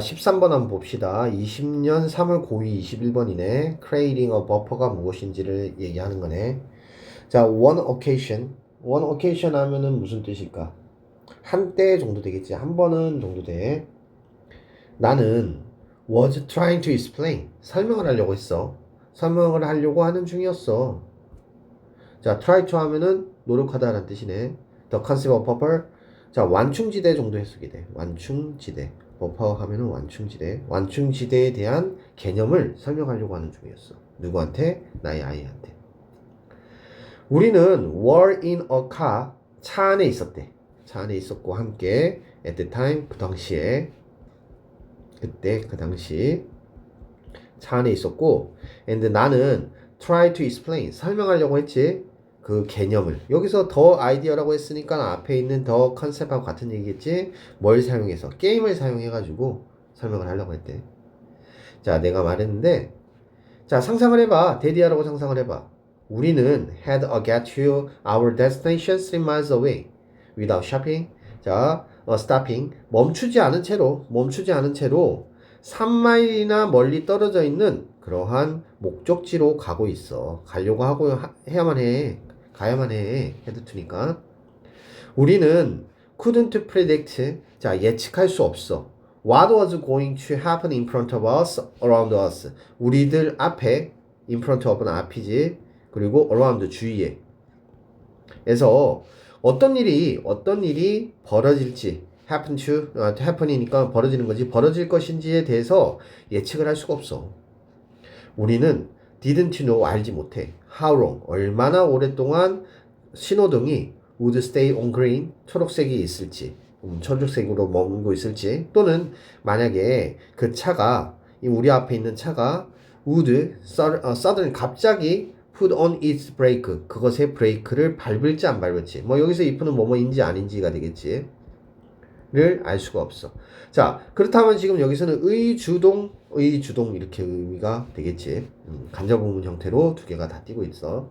13번 한번 봅시다. 20년 3월 9일 21번이네. Creating a buffer가 무엇인지를 얘기하는 거네. 자, one occasion. one occasion 하면은 무슨 뜻일까? 한때 정도 되겠지. 한 번은 정도 돼. 나는 was trying to explain. 설명을 하려고 했어. 설명을 하려고 하는 중이었어. 자, try to 하면은 노력하다라는 뜻이네. The concept of buffer. 자, 완충지대 정도 해석이 돼. 완충지대. 버퍼 하면은 완충지대. 완충지대에 대한 개념을 설명하려고 하는 중이었어. 누구한테? 나의 아이한테. 우리는 were in a car. 차 안에 있었대. 차 안에 있었고 함께 at the time 그 당시에 그때 그 당시 차 안에 있었고 and 나는 try to explain 설명하려고 했지 그 개념을. 여기서 더 아이디어라고 했으니까 앞에 있는 더 컨셉하고 같은 얘기겠지? 뭘 사용해서? 게임을 사용해 가지고 설명을 하려고 했대. 자 내가 말했는데 자 상상을 해봐. 데디아라고 상상을 해봐. 우리는 had a get to our destination three miles away without shopping. 자 어, stopping. 멈추지 않은 채로 멈추지 않은 채로 3마일이나 멀리 떨어져 있는 그러한 목적지로 가고 있어. 가려고 하고 하- 해야만 해. 가야만 해. 헤드 투니까. 우리는 couldn't predict. 자, 예측할 수 없어. What was going to happen in front of us, around us. 우리들 앞에, in front of는 앞이지. 그리고 around 주위에. 그래서 어떤 일이 어떤 일이 벌어질지 happen to 어, happen이니까 벌어지는 거지 벌어질 것인지에 대해서 예측을 할 수가 없어. 우리는 didn't know 알지 못해. how long 얼마나 오랫동안 신호등이 would stay on green 초록색이 있을지 음, 초록색으로 머물고 있을지 또는 만약에 그 차가 이 우리 앞에 있는 차가 would 어, sudden 갑자기 put on its brake 그것의 브레이크를 밟을지 안 밟을지 뭐 여기서 if는 뭐뭐인지 아닌지가 되겠지 를알 수가 없어. 자 그렇다면 지금 여기서는 의주동 의주동 이렇게 의미가 되겠지. 음, 간접 부문 형태로 두 개가 다 띄고 있어.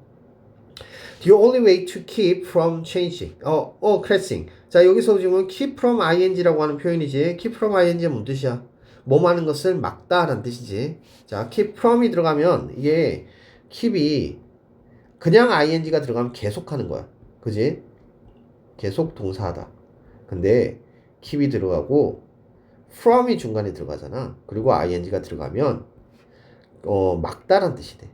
The only way to keep from changing. 어, 어, crashing. 자 여기서 지금 keep from ing라고 하는 표현이지. keep from ing는 뭔 뜻이야? 뭐뭐 하는 것을 막다 라는 뜻이지. 자 keep from이 들어가면 이게 keep이 그냥 ing가 들어가면 계속하는 거야. 그지? 계속 동사하다. 근데 keep이 들어가고 from이 중간에 들어가잖아. 그리고 ing가 들어가면 어 막다란 뜻이 돼.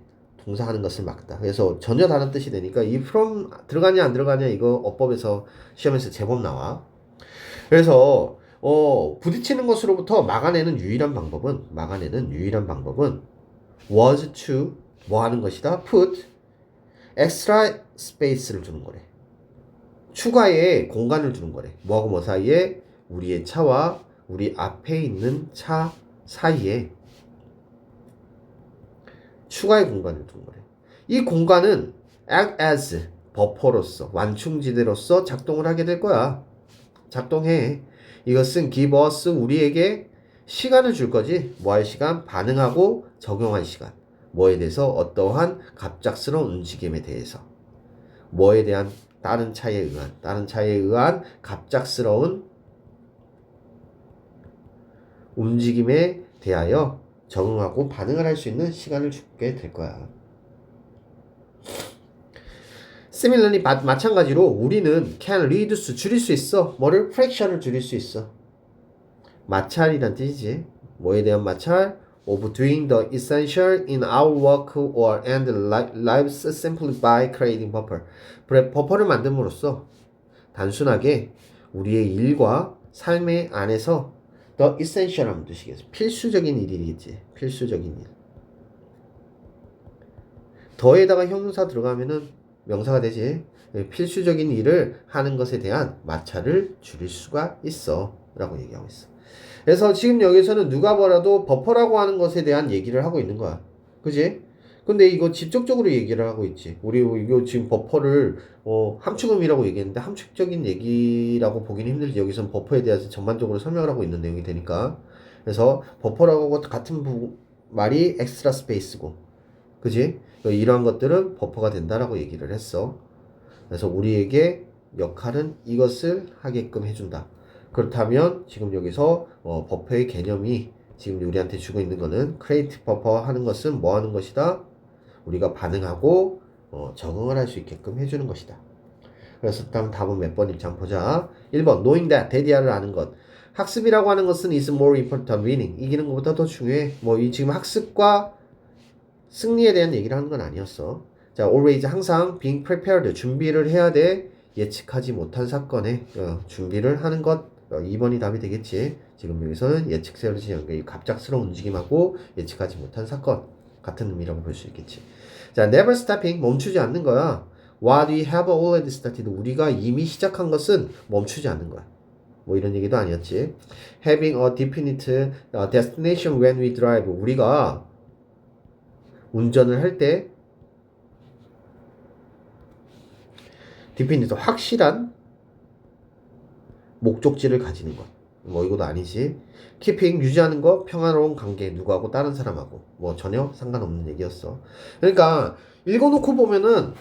동사하는 것을 막다. 그래서 전혀 다른 뜻이 되니까 이 from 들어가냐 안 들어가냐 이거 어법에서 시험에서 제법 나와. 그래서 어 부딪히는 것으로부터 막아내는 유일한 방법은 막아내는 유일한 방법은 was to 뭐 하는 것이다? put extra space를 주는 거래. 추가의 공간을 주는 거래. 뭐하고 뭐 사이에? 우리의 차와 우리 앞에 있는 차 사이에 추가의 공간을 두는 거래. 이 공간은 act as 버퍼로서 완충지대로서 작동을 하게 될 거야. 작동해. 이것은 give us 우리에게 시간을 줄 거지. 뭐 할 시간? 반응하고 적용할 시간. 뭐에 대해서 어떠한 갑작스러운 움직임에 대해서 뭐에 대한 다른 차에 의한 다른 차에 의한 갑작스러운 움직임에 대하여 적응하고 반응을 할 수 있는 시간을 주게 될 거야. similarly 마, 마찬가지로 우리는 can reduce 줄일 수 있어. 뭐를 fraction을 줄일 수 있어. 마찰이란 뜻이지. 뭐에 대한 마찰? of doing the essential in our work or and li- lives simply by creating buffer. 버퍼를 만듦으로써 단순하게 우리의 일과 삶의 안에서 the essential 하는 뜻이겠어. 필수적인 일이겠지. 필수적인 일. 더에다가 형용사 들어가면은 명사가 되지. 필수적인 일을 하는 것에 대한 마찰을 줄일 수가 있어. 라고 얘기하고 있어. 그래서 지금 여기서는 누가 보라도 버퍼라고 하는 것에 대한 얘기를 하고 있는 거야. 그지? 근데 이거 직접적으로 얘기를 하고 있지. 우리 이거 지금 버퍼를 어, 함축음이라고 얘기했는데 함축적인 얘기라고 보기는 힘들지. 여기서는 버퍼에 대해서 전반적으로 설명을 하고 있는 내용이 되니까. 그래서 버퍼라고 같은 부, 말이 엑스트라 스페이스고. 그지? 이러한 것들은 버퍼가 된다라고 얘기를 했어. 그래서 우리에게 역할은 이것을 하게끔 해준다. 그렇다면 지금 여기서 어, 버퍼의 개념이 지금 우리한테 주고 있는 거는 create 버퍼 하는 것은 뭐 하는 것이다? 우리가 반응하고 어, 적응을 할 수 있게끔 해주는 것이다. 그래서 다음 답은 몇 번인지 한번 보자. 1번 knowing that 데디아를 아는 것. 학습이라고 하는 것은 is more important than winning. 이기는 것보다 더 중요해. 뭐 이 지금 학습과 승리에 대한 얘기를 하는 건 아니었어. 자, always 항상 being prepared 준비를 해야 돼. 예측하지 못한 사건에 어, 준비를 하는 것. 어, 2번이 답이 되겠지. 지금 여기서는 예측 세우지 않게 이 갑작스러운 움직임하고 예측하지 못한 사건 같은 의미라고 볼 수 있겠지. 자, never stopping 멈추지 않는 거야. What we have already started 우리가 이미 시작한 것은 멈추지 않는 거야. 뭐 이런 얘기도 아니었지. Having a definite uh, destination when we drive 우리가 운전을 할 때 definite 확실한 목적지를 가지는 것. 뭐 이것도 아니지. keeping 유지하는 거 평화로운 관계 누구하고 다른 사람하고 뭐 전혀 상관없는 얘기였어. 그러니까 읽어놓고 보면은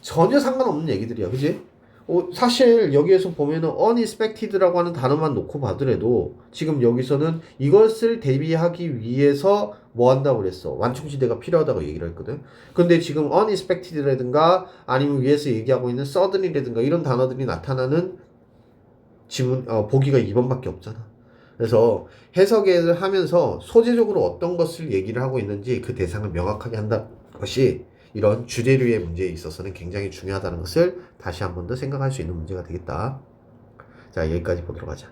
전혀 상관없는 얘기들이야, 그지? 어, 사실 여기에서 보면은 unexpected라고 하는 단어만 놓고 봐더라도 지금 여기서는 이것을 대비하기 위해서 뭐 한다고 그랬어? 완충지대가 필요하다고 얘기를 했거든. 근데 지금 unexpected라든가 아니면 위에서 얘기하고 있는 suddenly라든가 이런 단어들이 나타나는 지문 어, 보기가 2번밖에 없잖아. 그래서 해석을 하면서 소재적으로 어떤 것을 얘기를 하고 있는지 그 대상을 명확하게 한다는 것이 이런 주제류의 문제에 있어서는 굉장히 중요하다는 것을 다시 한 번 더 생각할 수 있는 문제가 되겠다. 자, 여기까지 보도록 하자.